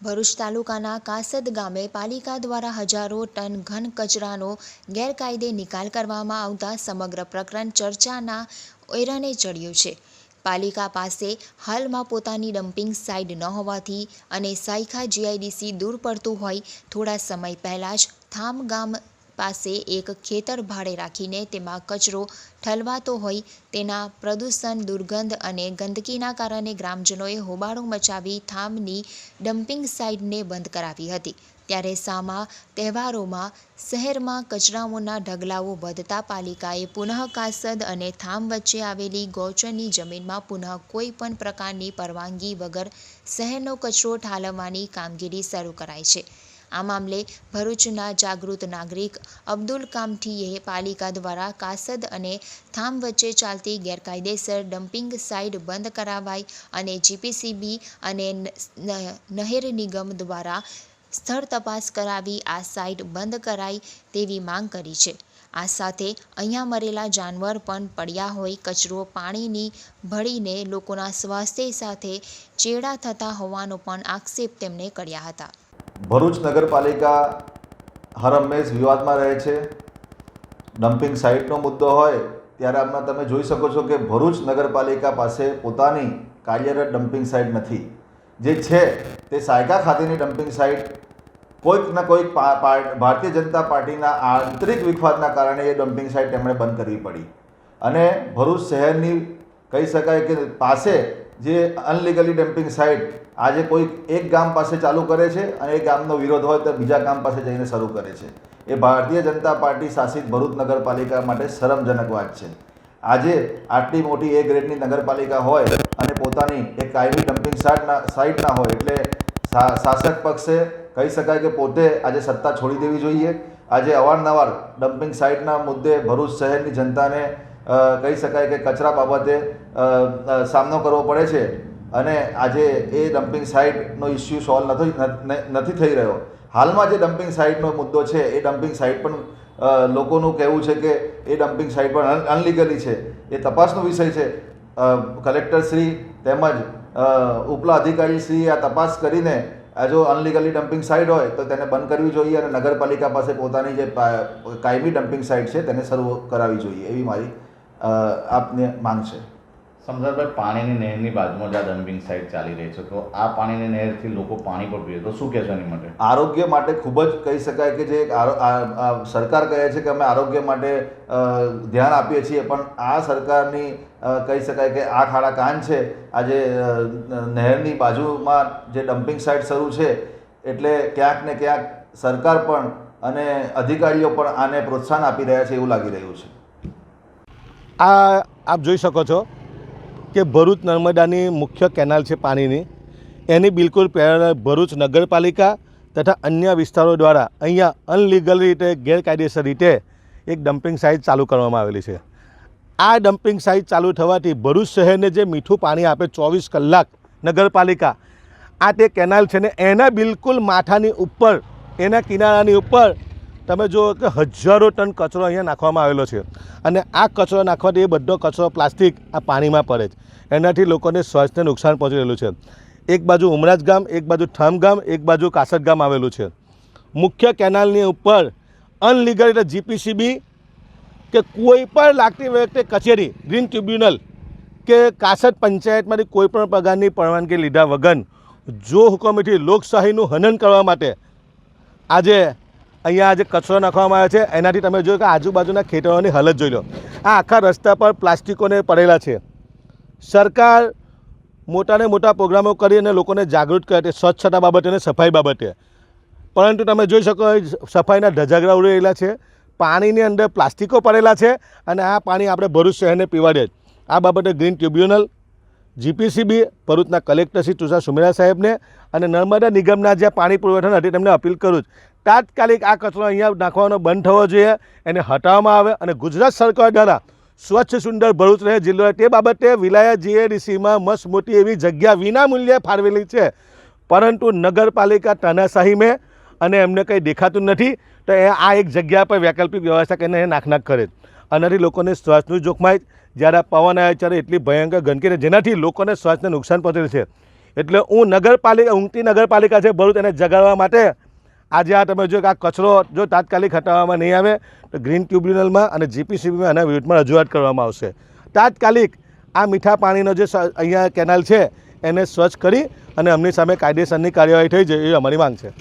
ભરૂચ તાલુકાના કાસદ ગામે પાલિકા દ્વારા હજારો ટન ઘન કચરાનો ગેરકાયદે નિકાલ કરવામાં આવતા સમગ્ર પ્રકરણ ચર્ચાના ઓયરને ચડ્યું છે. પાલિકા પાસે હાલમાં પોતાની ડમ્પિંગ સાઇટ ન હોવાથી અને સાયખા જીઆઈડીસી દૂર પડતું હોય થોડા સમય પહેલાં જ થામ ગામ પાસે એક ખેતર ભાડે રાખીને તેમાં કચરો ઠલવાતો હોય તેના પ્રદૂષણ, દુર્ગંધ અને ગંદકીના કારણે ગ્રામજનોએ હોબાળો મચાવી થામની ડમ્પિંગ સાઇટને બંધ કરાવી હતી. ત્યારે સામા તહેવારોમાં શહેરમાં કચરાઓના ઢગલાઓ વધતા પાલિકાએ પુનઃ કાસદ અને થામ વચ્ચે આવેલી ગૌચરની જમીનમાં પુનઃ કોઈ પણ પ્રકારની પરવાનગી વગર શહેરનો કચરો ઠાલવવાની કામગીરી શરૂ કરાઈ છે. આ મામલે ભરૂચના જાગૃત નાગરિક અબ્દુલ કામઠીએ પાલિકા દ્વારા કાસદ અને થામ વચ્ચે ચાલતી ગેરકાયદેસર ડમ્પિંગ સાઇટ બંધ કરાવાય અને જીપીસીબી અને નહેર નિગમ દ્વારા સ્થળ તપાસ કરાવી આ સાઇટ બંધ કરાય તેવી માંગ કરી છે. આ સાથે અહીંયા મરેલા જાનવર પણ પડ્યા હોય, કચરો પાણીની ભળીને લોકોના સ્વાસ્થ્ય સાથે ચેડા થતા હોવાનો પણ આક્ષેપ તેમણે કર્યા હતા. ભરૂચ નગરપાલિકા હરહંમેશ વિવાદમાં રહે છે. ડમ્પિંગ સાઇટનો મુદ્દો હોય, ત્યારે આમાં તમે જોઈ શકો છો કે ભરૂચ નગરપાલિકા પાસે પોતાની કાર્યરત ડમ્પિંગ સાઇટ નથી. જે છે, તે સાયકા ખાતેની ડમ્પિંગ સાઇટ કોઈક ના કોઈક ભારતીય જનતા પાર્ટીના આંતરિક વિખવાદના કારણે એ ડમ્પિંગ સાઇટ તેમણે બંધ કરવી પડી. અને ભરૂચ શહેરની કહી શકાય કે પાસે જે અનલીગલી ડમ્પિંગ સાઇટ આજે કોઈક એક ગામ પાસે ચાલુ કરે છે અને એ ગામનો વિરોધ હોય તો બીજા ગામ પાસે જઈને શરૂ કરે છે. એ ભારતીય જનતા પાર્ટી શાસિત ભરૂચ નગરપાલિકા માટે શરમજનક વાત છે. આજે આટલી મોટી એ ગ્રેડની નગરપાલિકા હોય અને પોતાની એક કાયમી ડમ્પિંગ સાઇટના સાઇટના હોય એટલે શાસક પક્ષે કહી શકાય કે પોતે આજે સત્તા છોડી દેવી જોઈએ. આજે અવારનવાર ડમ્પિંગ સાઇટના મુદ્દે ભરૂચ શહેરની જનતાને કહી શકાય કે કચરા બાબતે સામનો કરવો પડે છે અને આજે એ ડમ્પિંગ સાઇટનો ઇસ્યુ સોલ્વ નથી નથી થઈ રહ્યો. હાલમાં જે ડમ્પિંગ સાઇટનો મુદ્દો છે, એ ડમ્પિંગ સાઇટ પણ લોકોનું કહેવું છે કે એ ડમ્પિંગ સાઇટ પણ અનલીગલી છે. એ તપાસનો વિષય છે. કલેક્ટર કલેક્ટરશ્રી તેમજ ઉપલા ઉપલા અધિકારીશ્રીએ આ તપાસ કરીને જો અનલીગલી ડમ્પિંગ સાઇટ હોય, તો તેને બંધ કરવી જોઈએ અને નગરપાલિકા પાસે પોતાની જે કાયમી ડમ્પિંગ સાઇટ છે, તેને શરૂ કરાવવી જોઈએ. એવી મારી આપને માનશે સમજાભાઈ પાણીની નહેરની બાજુમાં જ આ ડમ્પિંગ સાઇટ ચાલી રહી છે. તો આ પાણીની નહેરથી લોકો પાણી પણ પીએ તો શું કહેશો એની માટે? આરોગ્ય માટે ખૂબ જ કહી શકાય કે જે સરકાર કહે છે કે અમે આરોગ્ય માટે ધ્યાન આપીએ છીએ. પણ આ સરકારની કહી શકાય કે આ ખાડા કાન છે. આજે નહેરની બાજુમાં જે ડમ્પિંગ સાઇટ શરૂ છે એટલે ક્યાંક ને ક્યાંક સરકાર પણ અને અધિકારીઓ પણ આને પ્રોત્સાહન આપી રહ્યા છે એવું લાગી રહ્યું છે. આ આપ જોઈ શકો છો કે ભરૂચ નર્મદાની મુખ્ય કેનાલ છે પાણીની. એની બિલકુલ પેરેલલ ભરૂચ નગરપાલિકા તથા અન્ય વિસ્તારો દ્વારા અહીંયા અનલીગલ રીતે, ગેરકાયદેસર રીતે એક ડમ્પિંગ સાઇટ ચાલુ કરવામાં આવેલી છે. આ ડમ્પિંગ સાઇટ ચાલુ થવાથી ભરૂચ શહેરને જે મીઠું પાણી આપે ચોવીસ કલાક નગરપાલિકા, આ તે કેનાલ છે ને એના બિલકુલ માથાની ઉપર, એના કિનારાની ઉપર તમે જુઓ કે હજારો ટન કચરો અહીંયા નાખવામાં આવેલો છે. અને આ કચરો નાખવાથી એ બધો કચરો પ્લાસ્ટિક આ પાણીમાં પડે છે. એનાથી લોકોને સ્વાસ્થ્યને નુકસાન પહોંચી રહેલું છે. એક બાજુ ઉમરાજ ગામ, એક બાજુ ઠામ ગામ, એક બાજુ કાસટ ગામ આવેલું છે. મુખ્ય કેનાલની ઉપર અનલીગલ એટલે જીપીસીબી કે કોઈ પણ લાગતી વ્યક્તિ કચેરી, ગ્રીન ટ્રિબ્યુનલ કે કાસટ પંચાયતમાંથી કોઈ પણ પ્રકારની પરવાનગી લીધા વગર જો હુકમેથી લોકશાહીનું હનન કરવા માટે આજે અહીંયા જે કચરો નાખવામાં આવે છે, એનાથી તમે જોયું કે આજુબાજુના ખેતરોની હાલત જોઈ લો. આ આખા રસ્તા પર પ્લાસ્ટિકોને પડેલા છે. સરકાર મોટાને મોટા પ્રોગ્રામો કરી અને લોકોને જાગૃત કરે છે, સ્વચ્છતા બાબતે અને સફાઈ બાબતે. પરંતુ તમે જોઈ શકો સફાઈના ધજાગરા ઉડી રહેલા છે. પાણીની અંદર પ્લાસ્ટિકો પડેલા છે અને આ પાણી આપણે ભરૂચ શહેરને પીવાડે આ બાબતે ગ્રીન ટ્રિબ્યુનલ, જીપીસીબી, ભરૂચના કલેક્ટર શ્રી તુષાર સુમેરા સાહેબને અને નર્મદા નિગમના જે પાણી પુરવઠા હતી તેમને અપીલ કરું તાત્કાલિક આ કચરો અહીંયા નાખવાનો બંધ થવો જોઈએ એને હટાવવામાં આવે અને ગુજરાત સરકાર દ્વારા સ્વચ્છ સુંદર ભરૂચ રહે જિલ્લો તે બાબતે વિલાયત જીએડીસીમાં મસ્ત મોટી એવી જગ્યા વિના મૂલ્યે ફાળવેલી છે. પરંતુ નગરપાલિકા તાનાશાહી મેં અને એમને કંઈ દેખાતું નથી, તો એ આ એક જગ્યા પર વૈકલ્પિક વ્યવસ્થા કરીને નાખ નાખ કરે. આનાથી લોકોને શ્વાસનું જોખમાય જ્યારે પવન આવે ત્યારે એટલી ભયંકર ગંદકી જેનાથી લોકોને શ્વાસને નુકસાન પહોંચે છે. એટલે હું નગરપાલિકા ઊંઘતી નગરપાલિકા છે ભરૂચ એને જગાડવા માટે આજે આ તમે જો કે આ કચરો જો તાત્કાલિક હટાવવામાં નહીં આવે, તો ગ્રીન ટ્યુબ્યુનલમાં અને જીપીસીબીમાં આના વિરુદ્ધમાં રજૂઆત કરવામાં આવશે. તાત્કાલિક આ મીઠા પાણીનો જે અહીંયા કેનાલ છે, એને સ્વચ્છ કરી અને અમની સામે કાયદેસરની કાર્યવાહી થઈ જાય એ અમારી માંગ છે.